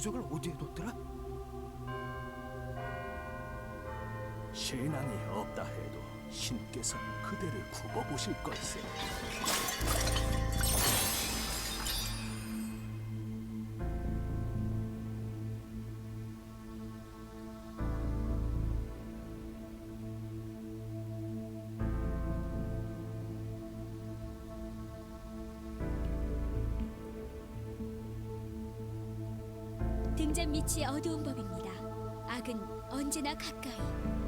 부적을 어디에 뒀더라? 신앙이 없다 해도 신께서 그대를 굽어보실 걸세. 등잔 밑이 어두운 법입니다. 악은 언제나 가까이.